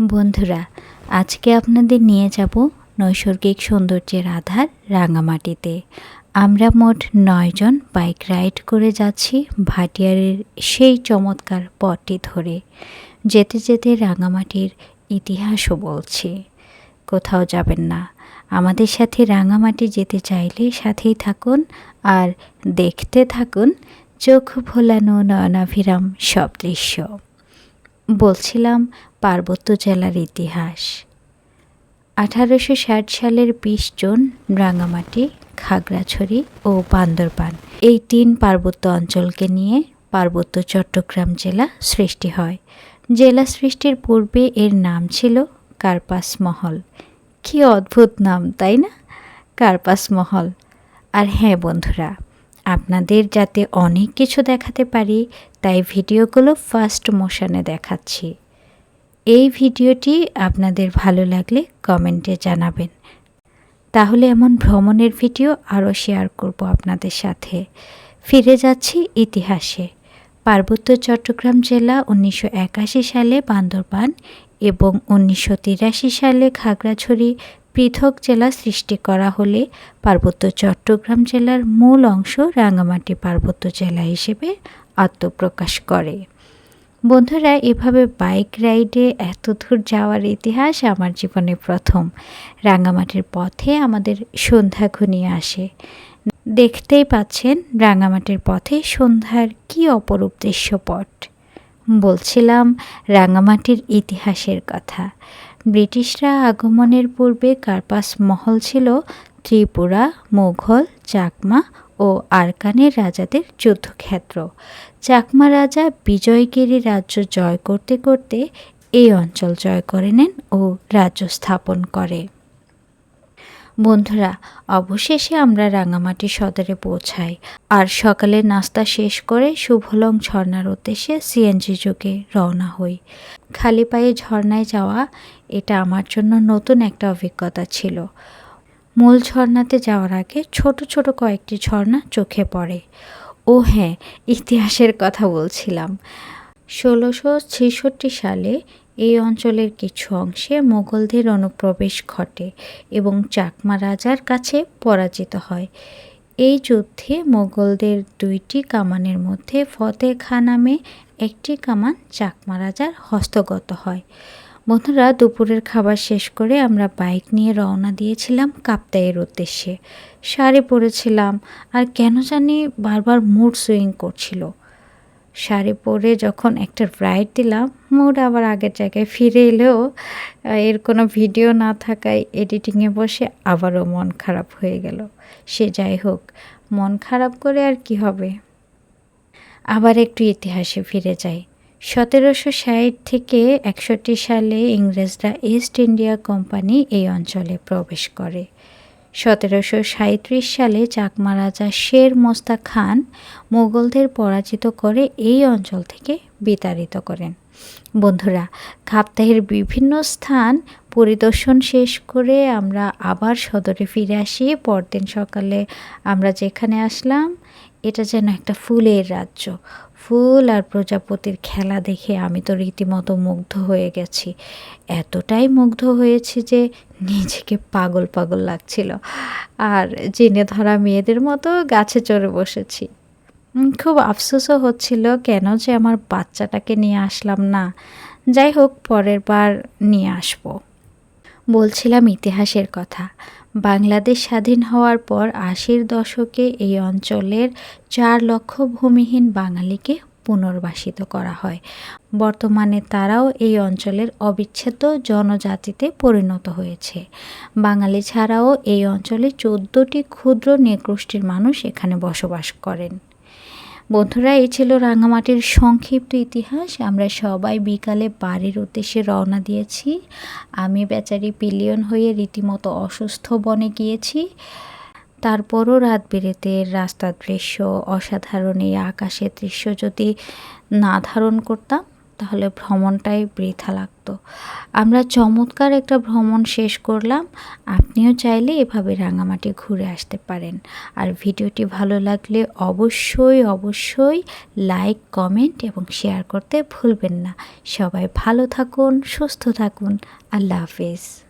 বন্ধুরা, আজকে আপনাদের নিয়ে যাব নৈসর্গিক সৌন্দর্যের আধার রাঙামাটিতে। আমরা মোট নয়জন বাইক রাইড করে যাচ্ছি ভাটিয়ারের সেই চমৎকার পথটি ধরে। যেতে যেতে রাঙামাটির ইতিহাসও বলছি। কোথাও যাবেন না। আমাদের সাথে রাঙামাটি যেতে চাইলে সাথেই থাকুন আর দেখতে থাকুন চোখ ভোলানো নয়নাভিরাম সব দৃশ্য। বলছিলাম পার্বত্য জেলার ইতিহাস। আঠারোশো ষাট সালের বিশ জুন রাঙামাটি, খাগড়াছড়ি ও বান্দরবান এই তিন পার্বত্য অঞ্চলকে নিয়ে পার্বত্য চট্টগ্রাম জেলা সৃষ্টি হয়। জেলা সৃষ্টির পূর্বে এর নাম ছিল কার্পাস মহল। কি অদ্ভুত নাম, তাই না? কার্পাস মহল। আর হ্যাঁ বন্ধুরা, আপনাদের যাতে অনেক কিছু দেখাতে পারি, তাই ভিডিওগুলো ফার্স্ট মোশনে দেখাচ্ছি। এই ভিডিওটি আপনাদের ভালো লাগলে কমেন্টে জানাবেন। তাহলে এমন ভ্রমণের ভিডিও আরও শেয়ার করব আপনাদের সাথে। ফিরে যাচ্ছি ইতিহাসে। পার্বত্য চট্টগ্রাম জেলা উনিশশো একাশি সালে বান্দরবান এবং উনিশশো তিরাশি সালে খাগড়াছড়ি পৃথক জেলা সৃষ্টি করা হলে পার্বত্য চট্টগ্রাম জেলার মূল অংশ রাঙামাটি পার্বত্য জেলা হিসেবে আত্মপ্রকাশ করে। বন্ধুরা, এভাবে বাইক রাইডে এত দূর যাওয়ার ইতিহাস আমার জীবনে প্রথম। রাঙামাটির পথে আমাদের সন্ধ্যা ঘনিয়ে আসে। দেখতেই পাচ্ছেন রাঙামাটির পথে সন্ধ্যার কি অপরূপ দৃশ্যপট। বলছিলাম, রাঙামাটির ইতিহাসের কথা। ব্রিটিশরা আগমনের পূর্বে কার্পাস মহল ছিল ত্রিপুরা, মুঘল, চাকমা ও আরকানের রাজাদের যুদ্ধক্ষেত্র। চাকমা রাজা বিজয়গিরি রাজ্য জয় করতে করতে এই অঞ্চল জয় করে নেন ও রাজ্য স্থাপন করে। বন্ধুরা, অবশেষে আমরা রাঙামাটি সদরে পৌঁছাই। আর সকালে নাস্তা শেষ করে শুভলং ঝর্নার উদ্দেশ্যে সিএনজি যুগে রওনা হই। খালি পায়ে ঝর্নায় যাওয়া এটা আমার জন্য নতুন একটা অভিজ্ঞতা ছিল। মূল ঝর্ণাতে যাওয়ার আগে ছোট ছোট কয়েকটি ঝর্ণা চোখে পড়ে। ও হ্যাঁ ইতিহাসের কথা বলছিলাম। ষোলোশো ছেষট্টি সালে এই অঞ্চলের কিছু অংশে মোগলদের অনুপ্রবেশ ঘটে এবং চাকমা রাজার কাছে পরাজিত হয়। এই যুদ্ধে মোগলদের দুইটি কামানের মধ্যে ফতে খা নামে একটি কামান চাকমা রাজার হস্তগত হয়। বন্ধুরা, দুপুরের খাবার শেষ করে আমরা বাইক নিয়ে রওনা দিয়েছিলাম কাপ্তাইয়ের উদ্দেশ্যে। শাড়ি পরেছিলাম আর কেন জানি বারবার মুড সুইং করছিল। শাড়ি পরে যখন একটা রাইড দিলাম মুড আবার আগের জায়গায় ফিরে এলেও এর কোনো ভিডিও না থাকায় এডিটিংয়ে বসে আবারও মন খারাপ হয়ে গেল। সে যাই হোক, মন খারাপ করে আর কি হবে? আবার একটু ইতিহাসে ফিরে যাই। সতেরোশো ষাট থেকে একষট্টি সালে ইংরেজরা ইস্ট ইন্ডিয়া কোম্পানি এই অঞ্চলে প্রবেশ করে। সতেরোশো সাঁত্রিশ সালে চাকমা রাজা শের মোস্তা খান মোগলদের পরাজিত করে এই অঞ্চল থেকে বিতাড়িত করেন। বন্ধুরা, খাপ্তাহের বিভিন্ন স্থান পরিদর্শন শেষ করে আমরা আবার সদরে ফিরে আসি। পরদিন সকালে আমরা যেখানে আসলাম এটা যেন একটা ফুলের রাজ্য। ফুল আর প্রজাপতির খেলা দেখে আমি তো রীতিমতো মুগ্ধ হয়ে গেছি। এতটাই মুগ্ধ হয়েছি যে নিজেকে পাগল পাগল লাগছিল। আর জেনে ধরা মেয়েদের মতো গাছে চড়ে বসেছি। খুব আফসোসও হচ্ছিল কেন যে আমার বাচ্চাটাকে নিয়ে আসলাম না। যাই হোক, পরের বার নিয়ে আসব। বলছিলাম ইতিহাসের কথা। বাংলাদেশ স্বাধীন হওয়ার পর আশির দশকে এই অঞ্চলের চার লক্ষ ভূমিহীন বাঙালিকে পুনর্বাসিত করা হয়। বর্তমানে তারাও এই অঞ্চলের অবিচ্ছেদ্য জনজাতিতে পরিণত হয়েছে। বাঙালি ছাড়াও এই অঞ্চলে চোদ্দোটি ক্ষুদ্র নেগোষ্ঠীর মানুষ এখানে বসবাস করেন। বন্ধুরা, এই ছিল রাঙামাটির সংক্ষিপ্ত ইতিহাস। আমরা সবাই বিকালে বাড়ির উদ্দেশ্যে রওনা দিয়েছি। আমি বেচারি পিলিয়ন হয়ে রীতিমতো অসুস্থ বনে গিয়েছি। তারপরও রাত বেরেতে রাস্তার দৃশ্য, অসাধারণ এই আকাশের দৃশ্য যদি না ধারণ করতাম তাহলে ভ্রমণটাই বৃথা লাগতো। আমরা চমৎকার একটা ভ্রমণ শেষ করলাম। আপনিও চাইলে এভাবে রাঙামাটি ঘুরে আসতে পারেন। আর ভিডিওটি ভালো লাগলে অবশ্যই অবশ্যই লাইক, কমেন্ট এবং শেয়ার করতে ভুলবেন না। সবাই ভালো থাকুন, সুস্থ থাকুন। আল্লাহ হাফিজ।